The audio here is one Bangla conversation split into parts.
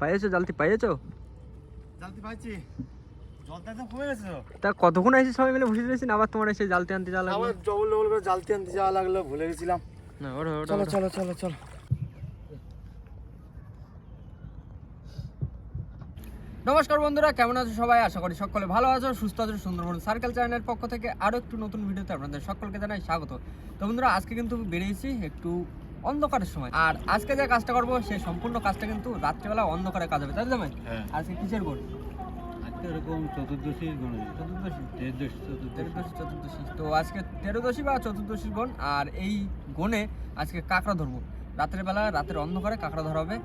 পাইয়েছো? জালতি পাইয়েছো? জালতি পাইছি। জলটা একদম কমে গেছে তো। তা কতক্ষণ আইসি সবাই মিলে বসে রয়েছেন আবার তোমার এসে জালতি আনতে যাওয়া লাগল? আবার ডবল ডবল করে জালতি আনতে যাওয়া লাগল ভুলে গেছিলাম। না ওঠো ওঠো চলো চলো চলো চলো। নমস্কার বন্ধুরা কেমন আছো সবাই? আশা করি সকলে ভালো আছো সুস্থ আছো সুন্দরবন সার্কেল চ্যানেলের পক্ষ থেকে আরও একটু নতুন ভিডিওতে আপনাদের সকলকে জানাই স্বাগত। তো বন্ধুরা আজকে কিন্তু বেরিয়েছি একটু অন্ধকারের সময়। আর আজকে যে কাজটা করব সেই সম্পূর্ণ কাজটা কিন্তু রাত্রিবেলা অন্ধকারে কাজ হবে তাই তো জামাই? হ্যাঁ। আজকে কিসের গোল এরকম চতুর্দশী। তেরোদশী চতুর্দশী। তেরোদশী চতুর্দশী। তো আজকে তেরোদশী বা চতুর্দশীর গণ আর এই গণে আজকে কাঁকড়া ধরবো। রাতের বেলা রাতের অন্ধকারে কাঁকড়া ধরা হবে।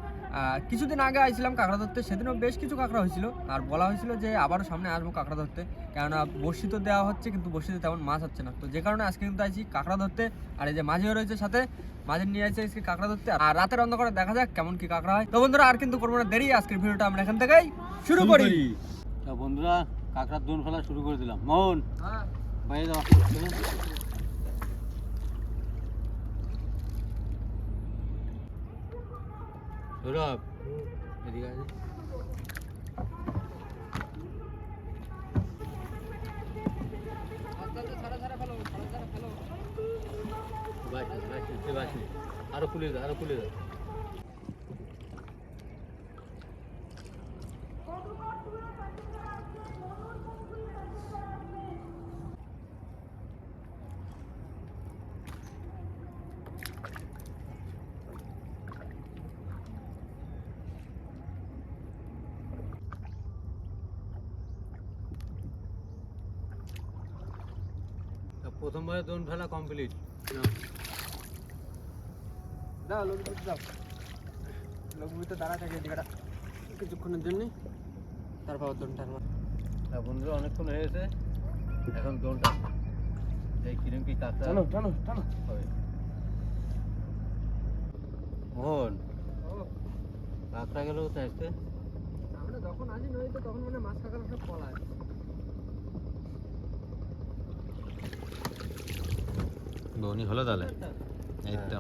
কিছুদিন আগে আইছিলাম কাঁকড়া ধরতে সেদিনও বেশ কিছু কাঁকড়া হয়েছিল। আর বলা হয়েছিল যে আবারও সামনে আসব কাঁকড়া ধরতে কেননা বড়শি তো দেওয়া হচ্ছে কিন্তু বড়শিতে তেমন মাছ হচ্ছে না। তো যে কারণে আজকে কিন্তু আইছি কাঁকড়া ধরতে আর এই যে মাঝিও রয়েছে সাথে মাঝে নিয়ে আসছে আজকে কাঁকড়া ধরতে আর রাতের অন্ধকারে দেখা যাক কেমন কি কাঁকড়া হয়। তো বন্ধুরা আর কিন্তু করব না দেরি। আজকের ভিডিওটা আমরা এখান থেকেই শুরু করি। তা বন্ধুরা কাঁকড়ার দোন ফেলা শুরু করে দিলাম। মোহন হ্যাঁ। বাইরে সৌরভ এদিকে আছে আরও খুলে দাও আরও খুলে দাও তা প্রথমবার দোন ফেলা কমপ্লিট দাও লোক দিতে দাও। লোক দাঁড়া থাকে এদিকে কিছুক্ষণের জন্য। তারপর দোন টানবো তা বন্ধুরা অনেকক্ষণ হয়ে গেছে। এখন দোনটা এই কিরম কি টানো টানো টানো। হবে মোহন কাঁকড়া গেল কোথায় আসতে আমরা যখন আসি নদীতে তখন মানে মাছ কাঁকড়া সব পলায়। বৌনি হলো তাহলে? এই তো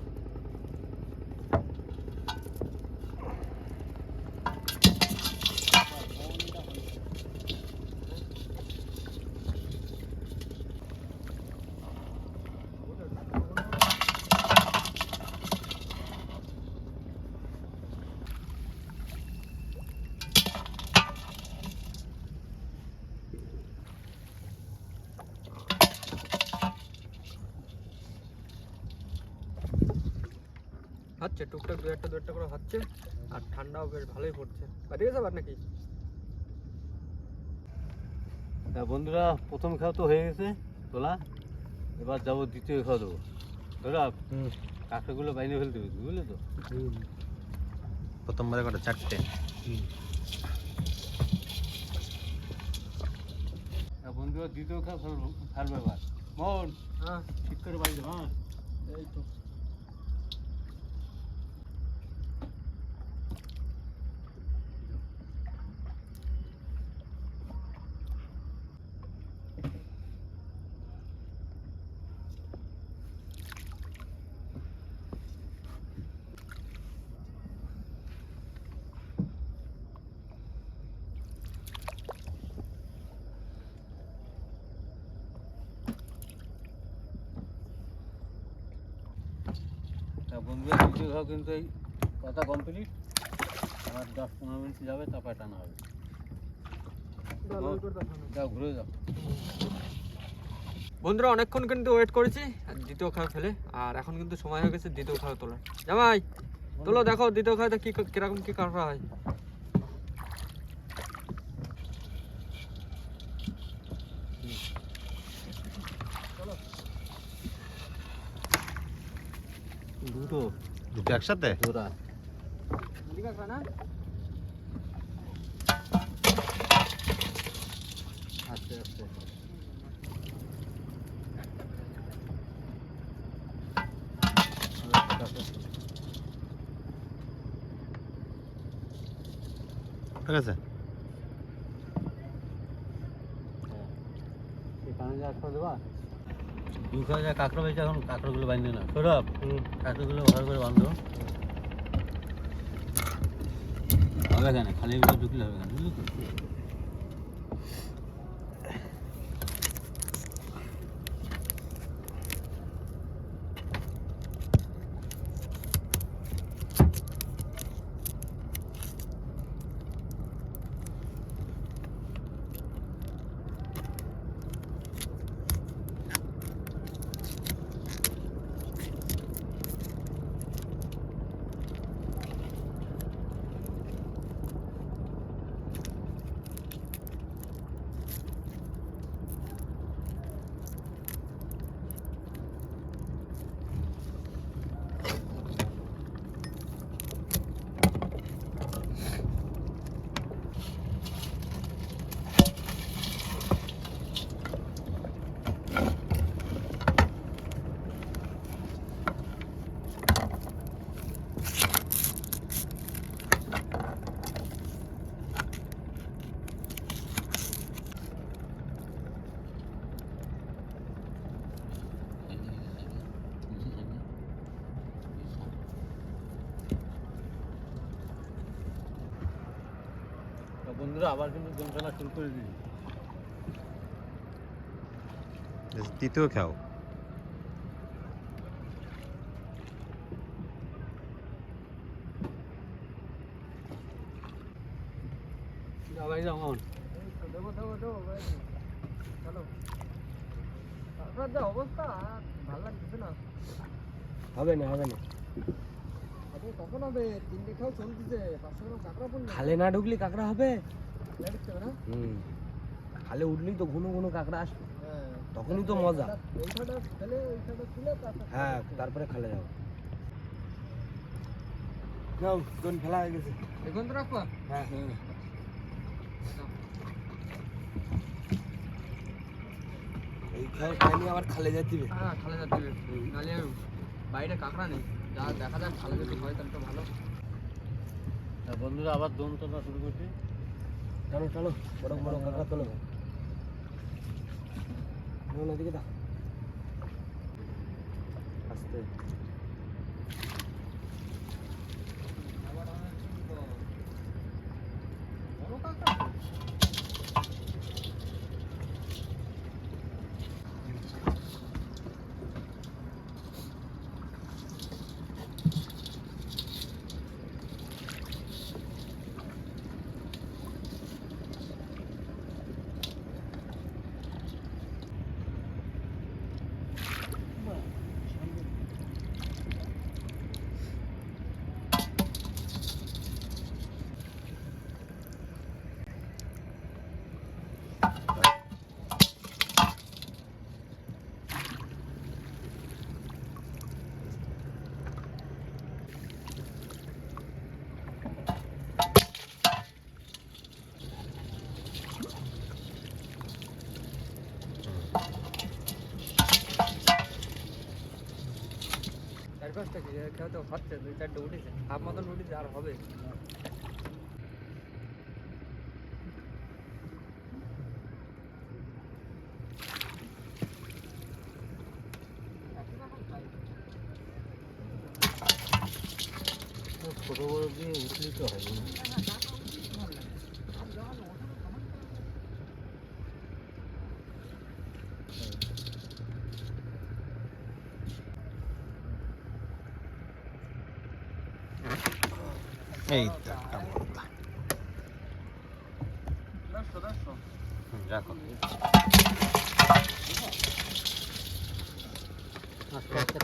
হচ্ছে টুকটাক দু একটা দু একটা করে হচ্ছে আর ঠান্ডাও বেশ ভালোই পড়ছে। বাড়ি গেছে আবার নাকি? তা বন্ধুরা প্রথম খাওয়া তো হয়ে গেছে তোলা এবার যাব দ্বিতীয় খাওয়া দেবো। তোরা কাঁকড়াগুলো বাইরে ফেলতে হবে বুঝলে তো? প্রথমবারে কটা চারটে। তা বন্ধুরা দ্বিতীয় খাওয়া ফেলব ফেলব এবার মন হ্যাঁ। ঠিক করে বাইরে হ্যাঁ। এই তা। দ্বিতীয় কিন্তু এই কথা কমপ্লিট আবার দশ পনেরো মিনিট যাবে তারপর টানা হবে। করে সামনে। যাও ঘুরে যাও। বন্ধুরা অনেকক্ষণ কিন্তু ওয়েট করেছি আর দ্বিতীয় খাওয়া ফেলে। আর এখন কিন্তু সময় হয়ে গেছে দ্বিতীয় খাওয়া তোলার। জামাই তোলো দেখো দ্বিতীয় খাওয়াতে কি কীরকম কি কাঁকড়া হয়। দুটো। দুটো একসাথে? জোড়া আস্তে আস্তে। ঠিক আছে? কানে যা কাঁকড়া পেয়েছে এখন কাঁকড়াগুলো বাঁধবে না। সৌরভ কাঁকড়াগুলো ভালো করে বাঁধো। হবে কেন? খালি এগুলো ঢুকলে হবে কেন? বুঝলি তা বন্ধুরা আবার কিন্তু গেম খেলা শুরু করে দিই দ্বিতীয় খাও ভাই অবস্থা ভালো লাগতেছে না হবে না হবে না কখন হবে তিনটে খাও চলতেছে পাঁচশো গ্রাম কাঁকড়া পড়লে খালে না ঢুকলি কাঁকড়া হবে। হুম। খালে উঠলেই তো ঘন ঘন কাঁকড়া আসবে। হ্যাঁ। তখনই তো মজা। হ্যাঁ তারপরে খালে যাও যাও কোন ফেলা হয়ে গেছে। এখন তো রাখবা হ্যাঁ। এই খাই খাইনি আবার খালে যেতে হ্যাঁ খালে বাইরে কাঁকড়া নেই। যা দেখা যাক খালে যদি হয় তাহলে তো ভালো। তা বন্ধুরা আবার দোন তোলা শুরু করছি। চলো চলো বড় বড় কাঁকড়া তোলো নদীকে এদিকে দা আস্তে বড় কাঁকড়া চার তো হচ্ছে, দুই চারটে উঠেছে। হাফ মতন উঠেছে, আর হবে। ছোট বড় দিয়ে উঠলি তো হবে না এই তো একটা মোটা। দেড়শো দেড়শো হুম, রাখো আস্তে আস্তে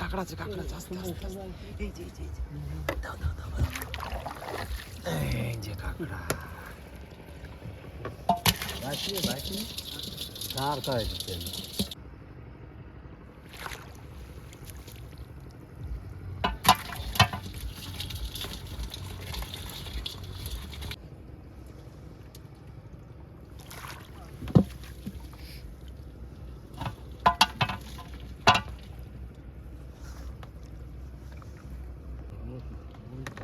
কাঁকড়া কাঁকড়া আছে কাঁকড়া আছে আস্তে আস্তে আস্তে। এই যে এই যে এই যে। দাও দাও দাও দাও। এই যে কাঁকড়া বাঁচিয়ে বাঁচিয়ে চার কাজ দিচ্ছেন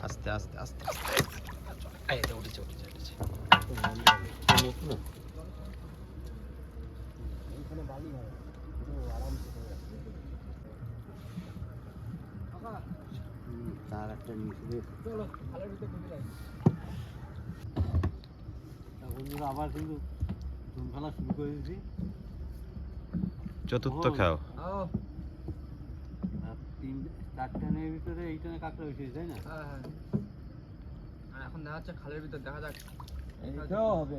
আস্তে আস্তে আস্তে আস্তে এই তো উঠেছে উঠেছে উঠেছে এইখানে বালি হয় একটু আরামসে তার একটা নিচে চলো খালের ভিতরে ঢুকে যাই তা বন্ধুরা আবার কিন্তু ধুম ফেলা শুরু করে দিয়েছি। চতুর্থ খাও। তিন ভিতরে এইখানে কাঁকড়া উঠেছে তাই না? হ্যাঁ হ্যাঁ। আর এখন দেখা যাচ্ছে খালের ভিতর দেখা যাক। এইটাও হবে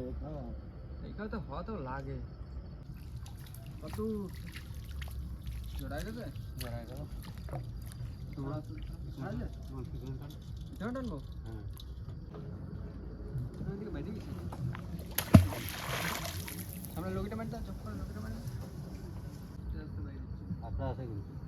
এইখানে তো হওয়া তো লাগে। কত? জোড়াই গেছে জড়ায় গেল তোমরা ধরো টানবো হ্যাঁ। বাইরে গেছি। সামনে লোকটা মারতে চক্কর লোকটা মারতে রাস্তা বাইরে আপনার আছে কিন্তু।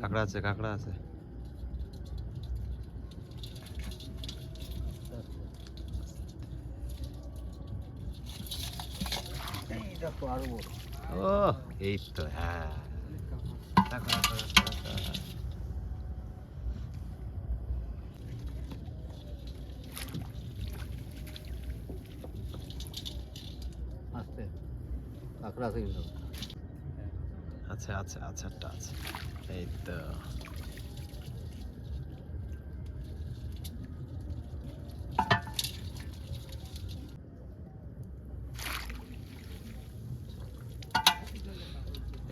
কাঁকড়া আছে কাঁকড়া আছে ও এই তো হ্যাঁ কাঁকড়া আছে কিন্তু আছে আছে আছে এই তো।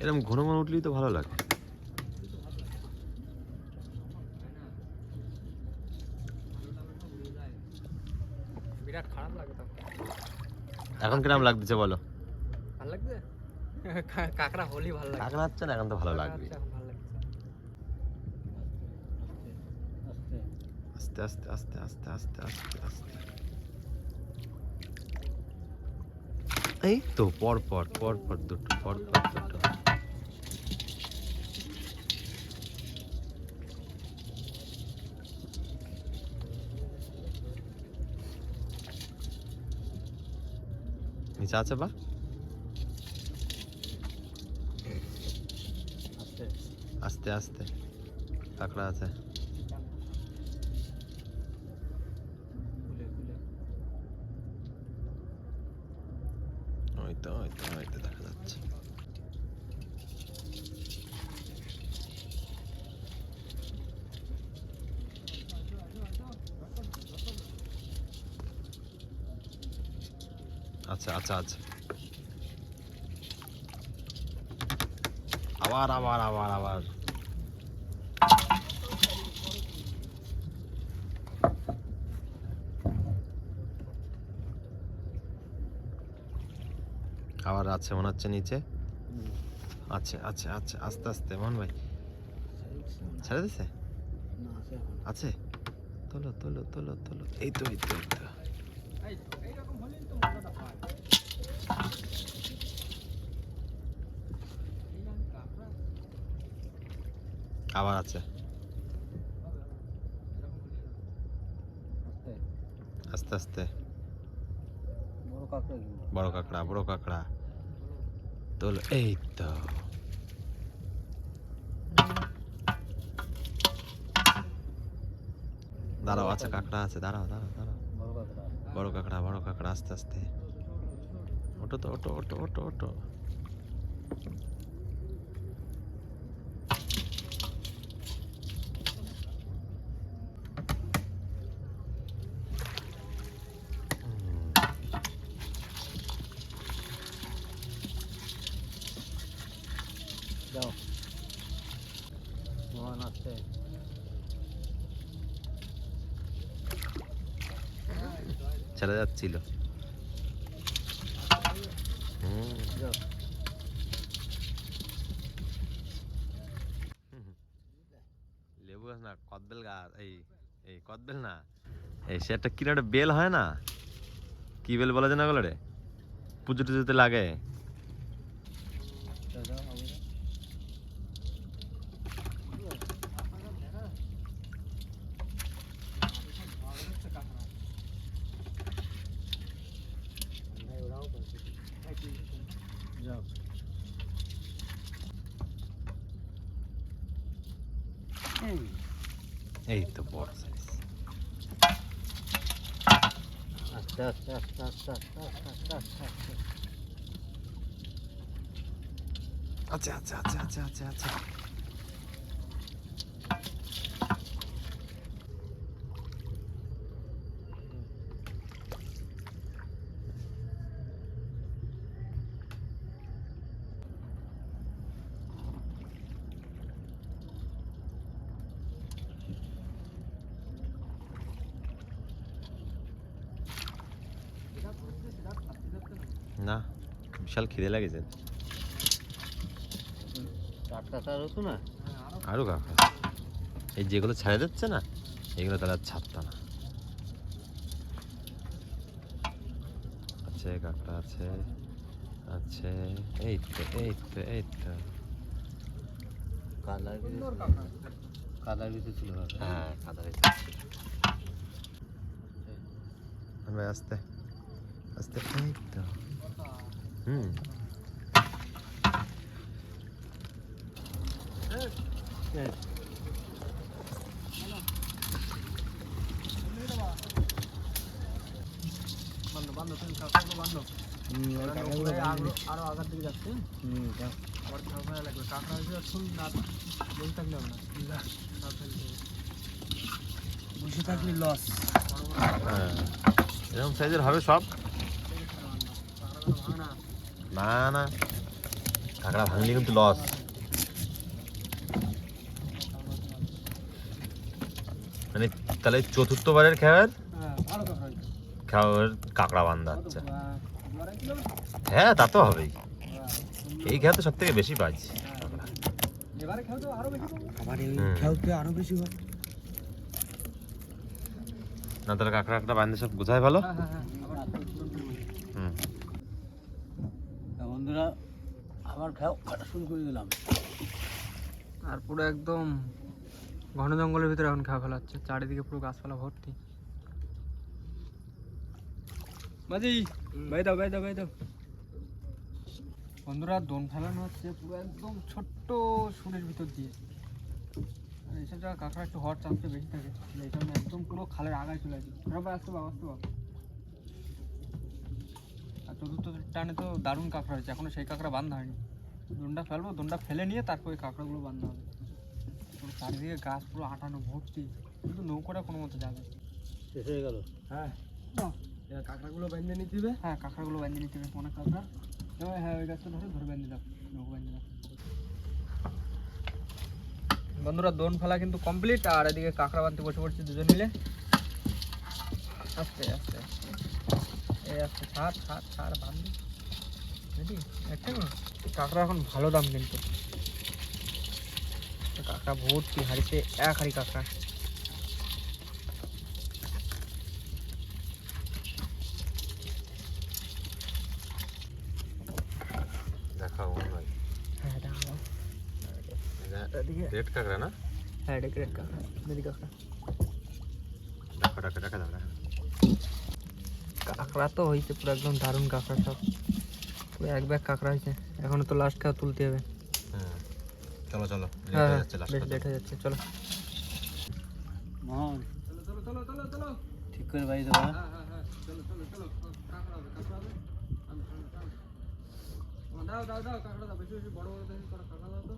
এরকম ঘন ঘন উঠলেই তো ভালো লাগে। এখন কিরম লাগতেছে বলো? কাকড়া হলি ভালো লাগে। কাঁকড়া হচ্ছে না এখন তো ভালো লাগবে। আস্তে আস্তে আস্তে আস্তে আস্তে আস্তে আস্তে। এই তো পর পর পর পর দুটো পর পর দুটো। নিচে আছে বা? असते असते लाकडाचं আবার আছে মনে হচ্ছে নিচে? আচ্ছা আচ্ছা আচ্ছা আস্তে আস্তে মোহন ভাই। ছেড়ে দিছে? আছে? তোলো তোলো তোলো তোলো। এই তো এই তো এই তো। আবার আছে? আস্তে আস্তে। বড় কাঁকড়া বড় কাঁকড়া। তোলো এই তো দাঁড়াও আছে কাঁকড়া আছে দাঁড়াও দাঁড়াও দাঁড়াও বড় কাঁকড়া বড় কাঁকড়া আস্তে আস্তে ওটো তো ওটো ওটো ওটো ওটো যাও মোহন আসছে ছেড়ে যাচ্ছিল হুম যাও। লেবু গাছ না কদবেল গাছ এই এই কদবেল না। এই, সে একটা কিনা একটা বেল হয় না? কি বেল বলা যায় না বলে রে পুজো টুজোতে লাগে। বিশাল খিদে লাগেছে। না? আরও কাকা এই যেগুলো ছেড়ে দিচ্ছে না এগুলো তাহলে আর ছাড়তো না। আছে কাঁকড়া আছে আছে এই তো এই তো এই তো। কালার কাঁকড়া। কাদার ভিতরে ছিল। হ্যাঁ কাদারে ভাই আস্তে আস্তে এই তো। হুম। আরও আগার দিকে যাচ্ছে আমার লাগবে কাঁকড়া হয়েছে না বসে থাকলে হবে না বসে থাকলে লস এরকম সাইজের হবে সব? না না। কাঁকড়া ভাঙলে কিন্তু লস মানে তাহলে চতুর্থবারের খেয়ার খাওয়ার কাঁকড়া বান্ধা আচ্ছা। হ্যাঁ তা তো হবেই। এই খেয়াল তো সব থেকে বেশি পাইছি। না, তাহলে কাঁকড়া কাঁকড়া বান্ধে সব বোঝায় ভালো? বন্ধুরা আবার খাও কাটা শুরু করে দিলাম। আর পুরো একদম ঘন জঙ্গলের ভিতরে এখন খাওয়া ফেলা হচ্ছে চারিদিকে পুরো গাছপালা ভর্তি। মাঝি বাই দাও বাই দাও বাই দাও। বন্ধুরা দোন ফেলানো হচ্ছে পুরো একদম ছোট্ট সুরের ভিতর দিয়ে। আর এইসব জায়গায় কাঁকড়া একটু হওয়ার চান্সটা বেশি থাকে এই জন্য একদম পুরো খালের আগায় চলে আসে। সবাই আসতে পারো আসতে আর চতুর্থ টানে তো দারুণ কাঁকড়া হয়েছে এখনও সেই কাঁকড়া বান্ধা হয়নি। দোনটা ফেলব দোনটা ফেলে নিয়ে তারপর ওই কাঁকড়াগুলো বান্ধা হবে। চারিদিকে গাছ পুরো আটানো ভর্তি। কিন্তু নৌকোটা কোনো মতো যাবে শেষ হয়ে গেল? হ্যাঁ। কাঁকড়াগুলো বেঁধে নিতে হবে। হ্যাঁ কাঁকড়াগুলো বেঁধে নিতে হবে অনেক কাঁকড়া হ্যাঁ হ্যাঁ ওই গাছটা ধরে ধরে বেঁধে দাও নৌকো বেঁধে দাও। বন্ধুরা দোন ফেলা কিন্তু কমপ্লিট আর এদিকে কাঁকড়া বাঁধতে বসে পড়ছি দুজন মিলে। আস্তে আস্তে আস্তে। এই আস্তে ছাড় ছাড় ছাড় বাঁধবি রেডি? একটা না কাঁকড়া এখন ভালো দাম কিন্তু। কাঁকড়া ভর্তি হাড়িতে এক হাড়ি কাঁকড়া। ভাই হ্যাঁ। রেড কাঁকড়া না? হ্যাঁ এটা গ্রেট কাঁকড়া দিদি কাঁকড়া। দেখা দেখা দেখা দেখা কাঁকড়া তো হয়েছে পুরো একদম দারুণ কাঁকড়া সব। পুরো এক ব্যাগ কাঁকড়া হয়েছে এখনও তো লাস্ট খাওয়া তুলতে হবে। হুম চলো চলো হ্যাঁ হ্যাঁ যাচ্ছে বেশ লেট হয়ে যাচ্ছে চলো। মোহন চলো চলো চলো চলো চলো। ঠিক করে বাড়ি দেবো হ্যাঁ? হ্যাঁ হ্যাঁ হ্যাঁ দাও দাও দাও কাঁকড়া দাও বেশি বেশি বড় বড় কাঁকড়া দাও তো।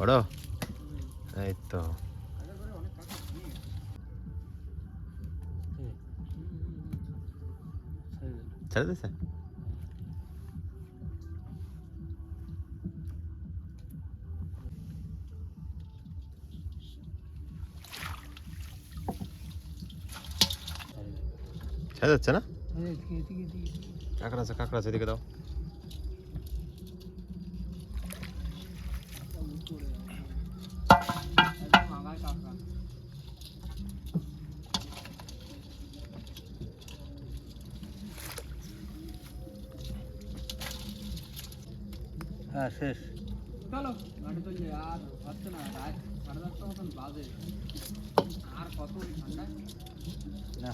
বড় এই তো। ছেড়ে দিচ্ছে না? কাঁকড়া আছে কাঁকড়া আছে দিকে দাও। হ্যাঁ শেষ। চলো গাড়ি তো আর হচ্ছে না রাত সাড়ে দশটা মতন বাজে। আর কত ঠান্ডা না।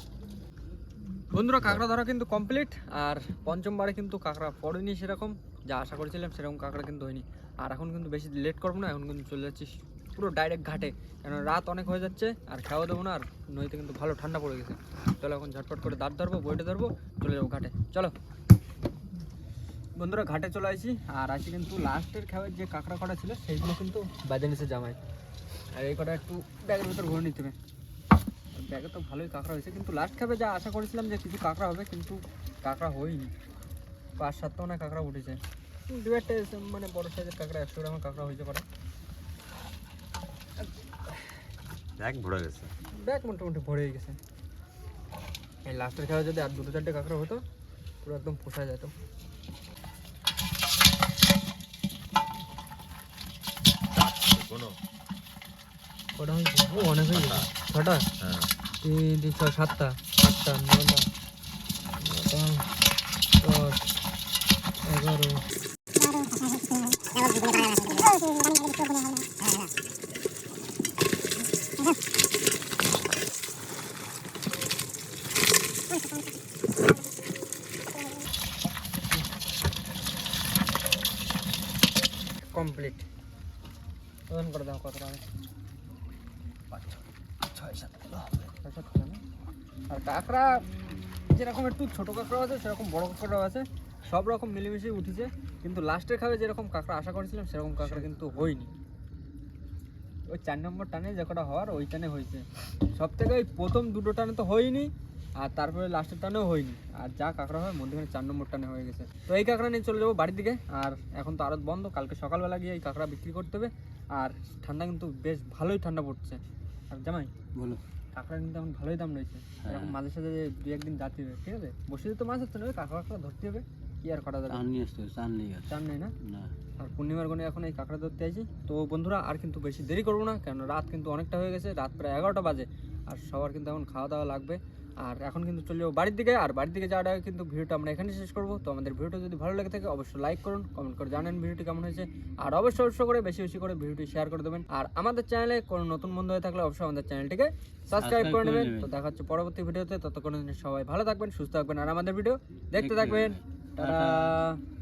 বন্ধুরা কাঁকড়া ধরা কিন্তু কমপ্লিট আর পঞ্চমবারে কিন্তু কাঁকড়া পড়েনি সেরকম। যা আশা করেছিলাম সেরকম কাঁকড়া কিন্তু হয়নি। আর এখন কিন্তু বেশি লেট করব না এখন কিন্তু চলে যাচ্ছি পুরো ডাইরেক্ট ঘাটে। কেন রাত অনেক হয়ে যাচ্ছে আর খাওয়া দেবো না আর নদীতে কিন্তু ভালো ঠান্ডা পড়ে গেছে। চলো এখন ঝটপট করে দাঁত ধরবো বইটা ধরবো চলে যাব ঘাটে। চলো। বন্ধুরা ঘাটে চলে আসি। আর আসি কিন্তু লাস্টের খাওয়ার যে কাঁকড়া কটা ছিল সেইগুলো কিন্তু বাজে নিচে জামাই। আর এই কটা একটু ব্যাগের ভিতর ঘুরে নিতে হবে। ব্যাগে তো ভালোই কাঁকড়া হয়েছে। কিন্তু লাস্ট খাবে যা আশা করেছিলাম যে কিছু কাঁকড়া হবে কিন্তু কাঁকড়া হয়নি। পাঁচ সাতটা না কাঁকড়া উঠেছে। দু একটা মানে বড় সাইজের কাঁকড়া একশো গ্রামের কাঁকড়া হয়েছে পারে। ব্যাগ ভরে গেছে। ব্যাগ মোটামুটি ভরে গেছে। এই লাস্টের খাওয়া যদি আর দুটো চারটে কাঁকড়া হতো পুরো একদম পোষা যেত। কোনো? কটা হয়েছে? ও অনেক হয়ে গেছে ছটা? হ্যাঁ। তিন তিন ছয় সাতটা? আটটা নটা। নটা দশ এগারো কমপ্লিট ওজন করে দাও কত টাকা ছয় সাত কিলো ছয় সাত কিলো না আর কাঁকড়া যেরকম ছোটো কাঁকড়া আছে, সেরকম বড় কাঁকড়াও আছে, সব রকম মিলেমিশে উঠেছে, কিন্তু লাস্টের খাবে যেরকম কাঁকড়া আশা করেছিলাম, সেরকম কাঁকড়া কিন্তু হয়নি। ওই চার নম্বর টানে যে কটা হওয়ার, ওই টানে হয়েছে। সব থেকে ওই প্রথম দুটো টানে তো হয়নি, আর তারপরে লাস্টের টানেও হয়নি। আর যা কাঁকড়া হয়, মধ্যখানে চার নম্বর টানে হয়ে গেছে। তো এই কাঁকড়া নিয়ে চলে যাব বাড়ির দিকে, আর এখন তো আরত বন্ধ, কালকে সকালবেলা গিয়ে এই কাঁকড়া বিক্রি করতে হবে। আর ঠান্ডা কিন্তু বেশ ভালোই ঠান্ডা পড়ছে। আর জামাই? বলো। কাঁকড়া কিন্তু এখন ভালোই দাম রয়েছে। এখন মাঝে সাঝে দু একদিন যাতে হবে ঠিক আছে? বসে তো মাছ হচ্ছে না ওই কাঁকড়া কাঁকড়া ধরতে হবে কি আর করা যাবে? চান নিয়ে আসতে হবে, চান নিয়ে আসতে চান নেই না? আর পূর্ণিমার গনে এখন এই কাঁকড়া ধরতে আছি তো বন্ধুরা আর কিন্তু বেশি দেরি করব না কেন রাত কিন্তু অনেকটা হয়ে গেছে রাত প্রায় এগারোটা বাজে আর সবার কিন্তু এখন খাওয়া দাওয়া লাগবে। আর এখন কিন্তু চলে যাব বাড়ির দিকে আর বাড়ির দিকে যাওয়ার আগে কিন্তু ভিডিওটা আমরা এখানে শেষ করব। তো আমাদের ভিডিওটা যদি ভালো লাগে থাকে অবশ্যই লাইক করুন কমেন্ট করে জানেন ভিডিওটি কেমন হয়েছে আর অবশ্যই অবশ্যই করে বেশি বেশি করে ভিডিওটি শেয়ার করে দেবেন। আর আমাদের চ্যানেলে কোনো নতুন বন্ধু হয়ে থাকলে অবশ্যই আমাদের চ্যানেলটিকে সাবস্ক্রাইব করে নেবেন। নেবেন। তো দেখা হচ্ছে পরবর্তী ভিডিওতে ততক্ষণ সবাই ভালো থাকবেন সুস্থ থাকবেন আর আমাদের ভিডিও দেখতে থাকবেন। টাটা।